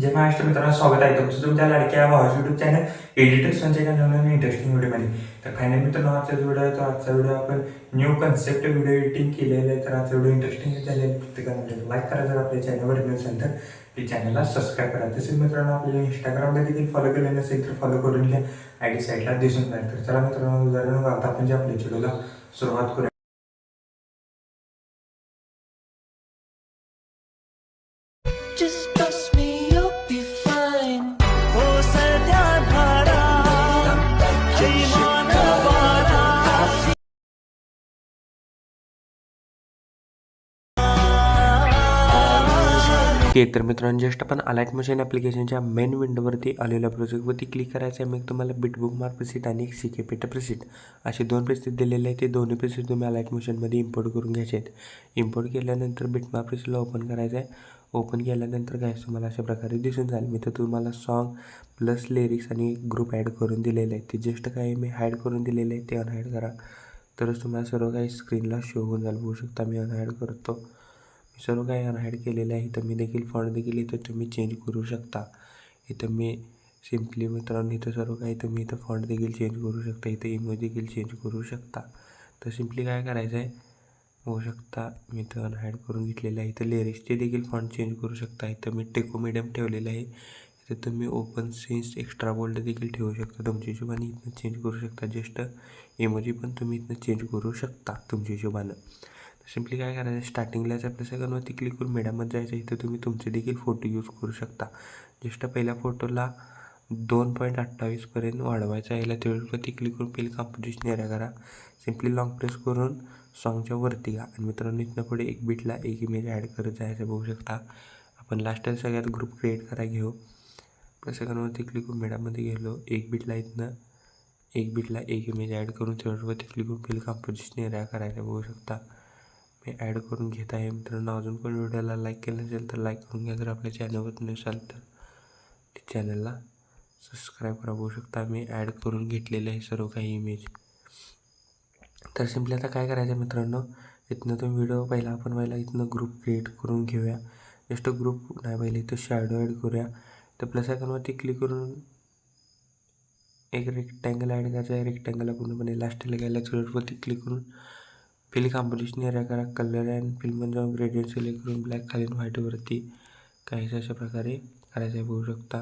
जय महाराष्ट्र मित्रांनो स्वागत आहे तुमचं. तुमच्या लाडक्या भावाच्या युट्यूब चॅनल एडिटर संजय नवीन इंटरेस्टिंग व्हिडिओमध्ये तर फायनल मित्रांनो आजचा व्हिडिओ आहे तर आजचा व्हिडिओ आपण न्यू कन्सेप्ट व्हिडिओ एडिटिंग केलेला आहे. तर आजचा व्हिडिओ इंटरेस्टिंग झालेला आहे प्रत्येकाने लाईक करा. जर आपल्या चॅनलवर नसेल तर ते चॅनलला सबस्क्राईब करा. तसेच मित्रांनो आपल्याला इंस्टाग्रामला देखील फॉलो केले नसेल तर फॉलो करून घ्या. आय डी साईडला दिसून जाईल. तर चला मित्रांनो उदाहरण आता आपण जे आपल्या व्हिडिओला सुरुवात करूया. ओके तर मित्रांनो जस्ट आपण अलाइट मशीन ॲप्लिकेशनच्या मेन विंडोवरती आलेल्या प्रोजेक्टवरती क्लिक करायचं आहे मग तुम्हाला बिटबुक मार्क प्रिसिट आणि एक सी के पेट प्रिसिट असे दोन प्रिसिट दिलेले आहेत. ते दोन्ही प्रिसिट तुम्ही अलाइट मशीनमध्ये इम्पोर्ट करून घ्यायचे आहेत. इम्पोर्ट केल्यानंतर बिटमार्क प्रिसिटला ओपन करायचं आहे ओपन केल्यानंतर काय तुम्हाला अशा प्रकारे दिसून जाईल. मी तर तुम्हाला सॉन्ग प्लस लिरिक्स आणि ग्रुप ॲड करून दिलेले आहेत. ते जस्ट काय मी हाईड करून दिलेले आहे ते अनहाईड करा. तरच तुम्हाला सर्व काही स्क्रीनला शो होऊन जाईल. बघू शकता मी अनहाईड करतो. सर्व काही अनहाईड केलेलं आहे. इथं मी देखील फॉन्ट देखील इथं तुम्ही चेंज करू शकता. इथं मी सिम्पली मित्रांनो इथं सर्व काही तुम्ही इथं फॉन्ट देखील चेंज करू शकता. इथं इमोज देखील चेंज करू शकता. तर सिम्पली काय करायचं आहे? होऊ शकता मी इथं अनहाईड करून घेतलेलं आहे. इथं लिरिक्सचे देखील फॉन्ट चेंज करू शकता. इथं मी टेको मिडियम ठेवलेलं आहे. इथं तुम्ही ओपन सेन्स एक्स्ट्रा बोल्ड देखील ठेवू शकता तुमच्या हिशोबाने. इथनं चेंज करू शकता. जस्ट इमोजी पण तुम्ही इथनं चेंज करू शकता तुमच्या हिशोबानं. सिम्पली काय करायचं? स्टार्टिंगलाच आपल्या सेकंडवरती क्लिक करून मीडियममध्ये जायचं इथं तुम्ही तुमचे देखील फोटो यूज करू शकता. जस्ट पहिल्या फोटोला दोन पॉईंट अठ्ठावीसपर्यंत वाढवायचा आहे त्यावेळेवरती क्लिक करून पहिले कॉम्पोजिशन एरिया करा. सिम्पली लॉंग प्रेस करून सॉंगच्या वरती घ्या आणि मित्रांनो इथनं पुढे एक बीटला एक इमेज ॲड करत जायचं बघू शकता. आपण लास्ट सगळ्यात ग्रुप क्रिएट करा घेऊ. आपल्या सेकंडवरती क्लिक करून मेडामध्ये गेलो. एक बीटला इथनं एक बीटला एक इमेज ॲड करून तेवढ्यावरती क्लिक करून पहिले कॉम्पोजिशन एरिया करायचं बघू शकता. मी ॲड करून घेत आहे. मित्रांनो अजून पण व्हिडिओला लाईक केलं नसेल तर लाईक करून घ्या. जर आपल्या चॅनलवर नसाल तर चॅनलला सबस्क्राईब करा. बघू शकता मी ॲड करून घेतलेले आहे सर्व काही इमेज तर सिम्पली आता काय करायचं मित्रांनो? इथनं तुम्ही व्हिडिओ पहिला आपण पहिला इथनं ग्रुप क्रिएट करून घेऊया. जस्ट ग्रुप नाही पहिले इथं शॅडो ॲड करूया. तर प्लस आयकॉनवरती क्लिक करून एक रेक्टँगल ॲड करायचा आहे. रेक्टँगलला पूर्णपणे लास्टला गेल्या थोडंवरती क्लिक करून फिल कॉम्पोजिशन एरिया करा कलर अँड फिल्ममध्ये जाऊन ग्रेडियंट सिलेक्ट करून ब्लॅक खाली व्हाईटवरती काहीच अशा प्रकारे करायचं आहे बघू शकता.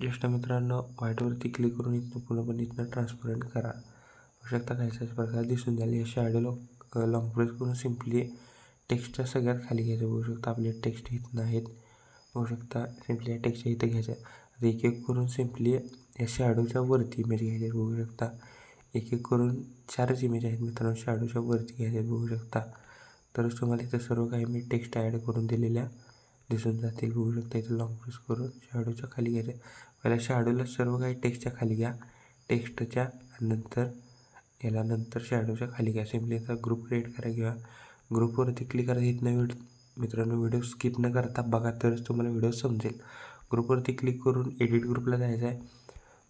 ज्येष्ठ मित्रांनो व्हाईटवरती क्लिक करून इथनं पूर्णपणे इथनं ट्रान्सपरंट करा. बघू शकता काहीच अशा प्रकारे दिसून झाले. या शॅडोला लॉंग प्रेस करून सिम्पली टेक्स्टच्या सगळ्यात खाली घ्यायचं. बघू शकता आपले टेक्स्ट इथनं आहेत. बघू शकता सिम्पली या टेक्स्टच्या इथं घ्यायचं. आता एक एक करून सिम्पली या शॅडोच्या वरती इमेज घ्यायचे. बघू शकता. एक एक करून चारच इमेज आहेत मित्रांनो. शॅडोच्या वरती घ्यायचे बघू शकता. तरच तुम्हाला इथं सर्व काही मी टेक्स्ट ॲड करून दिलेल्या दिसून जातील. बघू शकता इथं लॉंग प्रेस करून शॅडोच्या खाली घ्यायचं पहिल्या शॅडोला सर्व काही टेक्स्टच्या खाली घ्या. टेक्स्टच्या नंतर याला नंतर शॅडोच्या खाली घ्या. सिम्पली आता ग्रुप क्रिएट करा किंवा ग्रुपवरती क्लिक करा. इथनं व्हिडिओ मित्रांनो व्हिडिओ स्किप न करता बघा तरच तुम्हाला व्हिडिओ समजेल. ग्रुपवरती क्लिक करून एडिट ग्रुपला जायचं आहे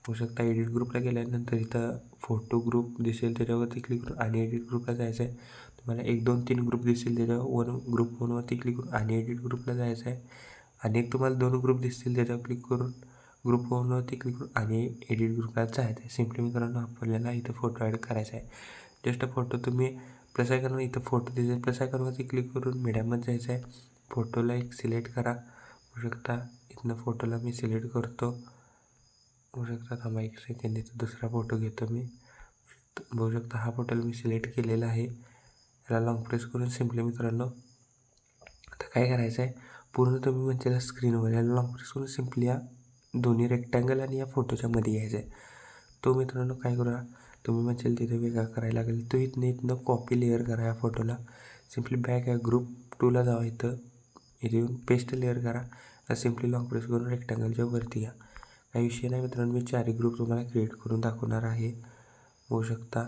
होऊ शकता एडिट ग्रुपला गेल्यानंतर इथं फोटो ग्रुप दिसेल त्याच्यावरती क्लिक करून आणि एडिट ग्रुपला जायचं आहे तुम्हाला एक दोन तीन ग्रुप दिसतील त्याच्यावर वन ग्रुप वनवरती क्लिक करून आणि एडिट ग्रुपला जायचं आहे आणि एक तुम्हाला दोन ग्रुप दिसतील त्याच्यावर क्लिक करून ग्रुप वनवरती क्लिक करून आणि एडिट ग्रुपला जायचं आहे सिम्पली मित्रांनो आपल्याला इथं फोटो ॲड करायचा आहे जस्ट फोटो तुम्ही प्लस आयकॉनवर इथं फोटो दिसेल प्लस आयकॉनवरती क्लिक करून मीडियममध्ये जायचं आहे फोटोला एक सिलेक्ट करा. होऊ शकता इथनं फोटोला मी सिलेक्ट करतो. बघू शकता थांबा एक सेकंड इथं दुसरा फोटो घेतो मी. बघू शकता हा फोटोला मी सिलेक्ट केलेला आहे. याला लॉंग प्रेस करून सिम्पली मित्रांनो आता काय करायचं आहे पूर्ण तुम्ही म्हणजे स्क्रीनवर याला लॉंग प्रेस करून सिम्पली या दोन्ही रेक्टँगल आणि या फोटोच्या मध्ये घ्यायचा आहे तो मित्रांनो काय करा तुम्ही म्हणजे तिथे वेगळा करायला लागेल. तो इथनं इथनं कॉपी लेअर करा या फोटोला सिम्पली बॅक या ग्रुप टूला जावा इथं. इथे येऊन पेस्ट लेअर करा. सिम्पली लॉंग प्रेस करून रेक्टँगलच्या वरती या. काही विषय नाही मित्रांनो मी चारही ग्रुप तुम्हाला क्रिएट करून दाखवणार आहे. होऊ शकता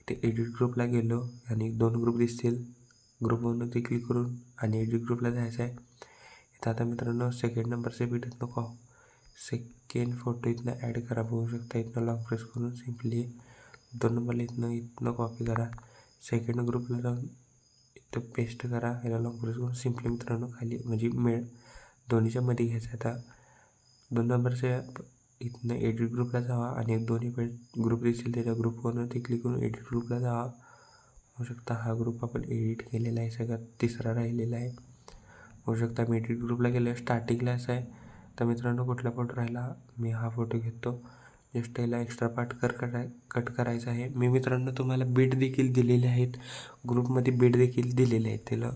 इथे एडिट ग्रुपला गेलो आणि दोन ग्रुप दिसतील. ग्रुपवरती क्लिक करून आणि एडिट ग्रुपला जायचं आहे. इथं आता मित्रांनो सेकंड नंबरचे बीट नको सेकंड फोटो इथनं ॲड करा. बघू शकता इथनं लॉन्ग प्रेस करून सिम्पली दोन नंबरला इथनं इथनं कॉपी करा. सेकंड ग्रुपला जाऊन इथं पेस्ट करा. याला लॉन्ग प्रेस करून सिम्पली मित्रांनो खाली म्हणजे मेळ दोन्हीच्या मध्ये घ्यायचं आहे आता. दोन नंबरच्या इथनं एडिट ग्रुपला जावा आणि एक दोन्ही पण ग्रुप दिसेल त्याच्या ग्रुपवरती क्लिक करून एडिट ग्रुपला जावा. होऊ शकता हा ग्रुप आपण एडिट केलेला आहे सगळ्यात तिसरा राहिलेला आहे. होऊ शकता मी एडिट ग्रुपला गेलो स्टार्टिंगला असं आहे. तर मित्रांनो कुठला फोटो राहिला मी हा फोटो घेतो. जस्ट याला एक्स्ट्रा पार्ट कर कराय कट करायचा आहे. मी मित्रांनो तुम्हाला बीट देखील दिलेले आहेत. ग्रुपमध्ये बीट देखील दिलेले आहेत. त्याला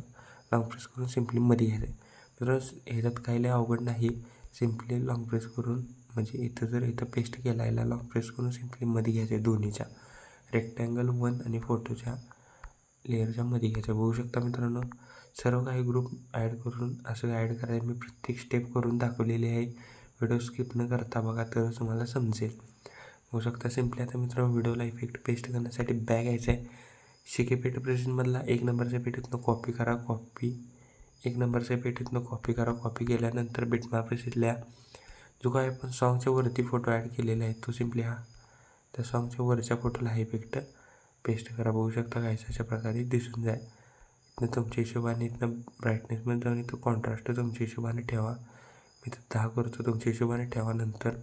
लॉंग प्रेस करून सिम्पली मध्ये घ्यायचं आहे मित्रांनो ह्याच्यात काही लय अवघड नाही. सिम्पली लॉंग प्रेस करून म्हणजे इथं जर इथं पेस्ट केला याला लॉक प्रेस करून सिम्पली मध्ये घ्यायचं आहे दोन्हीच्या. रेक्टँगल वन आणि फोटोच्या लेअरच्या मध्ये घ्यायचं. बघू शकता मित्रांनो सर्व काही ग्रुप ॲड करून असं ॲड करायचं मी प्रत्येक स्टेप करून दाखवलेली आहे. व्हिडिओ स्किप न करता बघा तर तुम्हाला समजेल. होऊ शकता सिम्पली आता मित्रांनो व्हिडिओला इफेक्ट पेस्ट करण्यासाठी बॅग यायचं आहे. शिके पेट प्रेझेंटमधला एक नंबरच्या पेटीतनं कॉपी करा कॉपी एक नंबरच्या पेटीतनं कॉपी करा कॉपी केल्यानंतर बिटमा प्रेसिटल्या जो काय आपण साँगच्या वरती फोटो ॲड केलेला आहे तो सिम्पली हा. त्या साँगच्या वरच्या फोटोला हा इफेक्ट पेस्ट करा. बघू शकता काय अशा प्रकारे दिसून जाईल. इथनं तुमच्या हिशोबाने इथनं ब्राईटनेसमध्ये जाऊन इथं कॉन्ट्रास्ट तुमच्या हिशोबाने ठेवा. मी तर दहा करतो तुमच्या हिशोबाने ठेवा. नंतर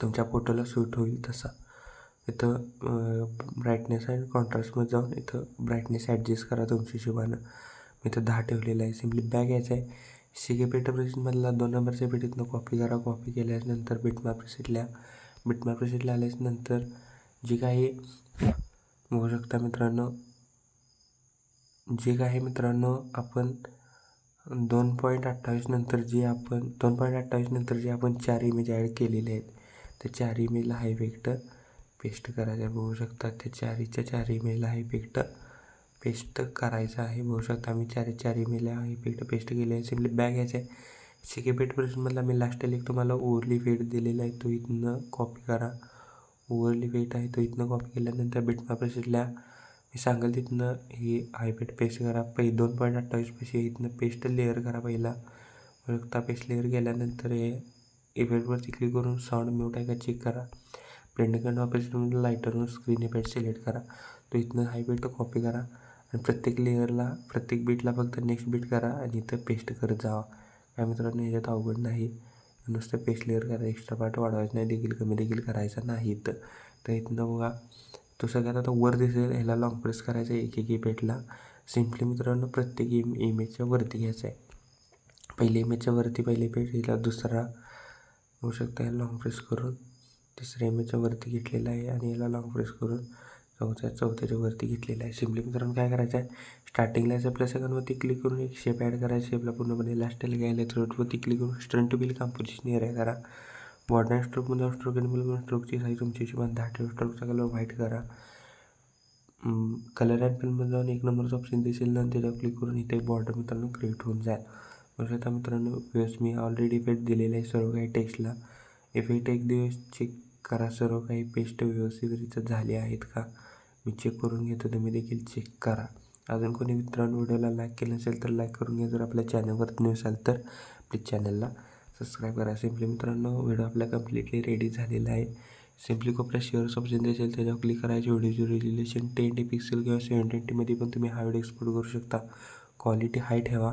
तुमच्या फोटोला सूट होईल तसा. इथं ब्राईटनेस आणि कॉन्ट्रास्टमध्ये जाऊन इथं ब्राईटनेस ॲडजस्ट करा तुमच्या हिशोबानं. मी इथं दहा ठेवलेलं आहे. सिम्पली बॅग यायचं आहे. शिगे पेटा प्रेसिटमधला दोन नंबरच्या पेटीतनं कॉपी करा कॉपी केल्यानंतर बिटमा प्रेसिटल्या बिटमा प्रेसिटला आल्यानंतर जी काही बघू शकता मित्रांनो जे काही मित्रांनो आपण दोन पॉईंट अठ्ठावीस नंतर जे आपण दोन पॉईंट अठ्ठावीस नंतर जे आपण चार इमेज ॲड केलेले आहेत त्या चार इमेजला हा इफेक्ट पेस्ट करायचा बघू शकता. त्या चारीच्या चार इमेजला हा इफेक्ट पेस्ट करायचं आहे. बघू शकता मी चार चार इमेजला हा इफेक्ट पेस्ट केले आहे. सिम्पली बॅग घ्यायचं आहे सिके पेट पर्सेंटमधला मी लास्ट एक तुम्हाला ओव्हरली वेट दिलेला आहे. तो इथनं कॉपी करा. ओव्हरली वेट आहे. तो इथनं कॉपी केल्यानंतर बिटमा प्रेसिडल्या मी सांगेल तिथनं हे हायपेट पेस्ट करा. पहि दोन पॉईंट अठ्ठावीस पैसे इथनं पेस्ट लेअर करा पहिला. बघता पेस्ट लेअर केल्यानंतर हे इफेक्टवरती क्लिक करून साऊंड म्यूट आहे का चेक करा. ब्लेंडिंग अँड ऑपरेशनमध्ये लाईटरवर स्क्रीन इफेक्ट सिलेक्ट करा. तो इथनं हायपेट कॉपी करा. आणि प्रत्येक लेअरला प्रत्येक बीटला फक्त नेक्स्ट बीट करा आणि इथं पेस्ट करत जावा. काय मित्रांनो ह्याच्यात अवघड नाही. नुसतं पेस्ट लेअर करा. एक्स्ट्रा पार्ट वाढवायचं नाही. देखील कमी देखील करायचं नाही तर तर इथनं बघा तो सगळ्यात आता वर दिसेल. ह्याला लॉंग प्रेस करायचं आहे एक एक बेटला सिम्पली मित्रांनो प्रत्येक इम इमेजच्या वरती घ्यायचं आहे. पहिले इमेजच्या वरती पहिले इफेक्ट हिला दुसरा होऊ शकता. ह्याला लॉंग प्रेस करून. तिसऱ्या इमेजच्या वरती घेतलेला आहे. आणि याला लॉंग प्रेस करून चौथ्या चौथ्याच्या वरती घेतलेला आहे. सिम्पली मित्रांनो काय करायचं आहे स्टार्टिंगला याच्या प्लस सेकंडवरती क्लिक करून एक शेप ॲड करायचा शेपला पूर्णपणे लास्टला घ्यायला थ्रोटवरती क्लिक करून स्ट्रंट बिल कॉम्पोजिशन एरिया करा. बॉर्डर स्ट्रोकमध्ये जाऊन स्ट्रोक आणि बिल स्ट्रोकची साईज तुमची हिशोबाने दहा ठेवा. स्ट्रोकचा कलर व्हाईट करा. कलर अँड पेनमध्ये जाऊन एक नंबरचा ऑप्शन दिसेल ना त्याच्यावर क्लिक करून इथे बॉर्डर मित्रांनो क्रिएट होऊन जाईल. म्हणजे आता मित्रांनो व्यवस्थ मी ऑलरेडी इफेक्ट दिलेला आहे सर्व काही टेक्स्टला इफेक्ट एक दिवस चेक करा. सर्व काही पेस्ट व्यवस्थितरित्या झाले आहेत का? मी चेक करून घेतो तुम्ही देखील चेक करा. अजून कोणी मित्रांनो व्हिडिओला लाईक केलं नसेल तर लाईक करून घ्या. जर आपल्या चॅनलवर न्यू असाल तर प्लीज चॅनलला सबस्क्राईब करा. सिम्पली मित्रांनो व्हिडिओ आपला कम्प्लिटली रेडी झालेला आहे. सिम्पली कोपऱ्या शेअर्स ऑप्शन असेल त्याच्यावर क्लिक करायचे. व्हिडिओचे रिलेशन टेन टी पिक्सेल किंवा सेवन ट्वेंटीमध्ये पण तुम्ही हा व्हिडिओ एक्सपोर्ट करू शकता. क्वालिटी हाय ठेवा.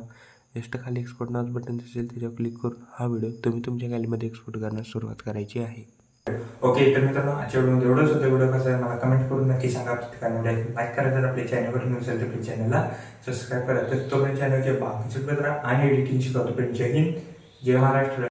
जस्ट खाली एक्सपोर्ट नाव बटन दिसेल त्याच्यावर क्लिक करून हा व्हिडिओ तुम्ही तुमच्या गॅलीमध्ये एक्सपोर्ट करण्यास सुरुवात करायची आहे. ओके तर मित्रांनो आजच्या व्हिडिओमध्ये एवढंच होतं. व्हिडिओ कसं आहे मला कमेंट करून नक्की सांगा. ठिकाणी लाईक करा. जर आपल्या चॅनलवर न्यू असेल तर प्लीज चॅनलला सबस्क्राईब करा. तर तो पण चॅनलचे बाकीचे पत्र आणि एडिटिंग शिकवतो पण जय हिंद. जय महाराष्ट्र.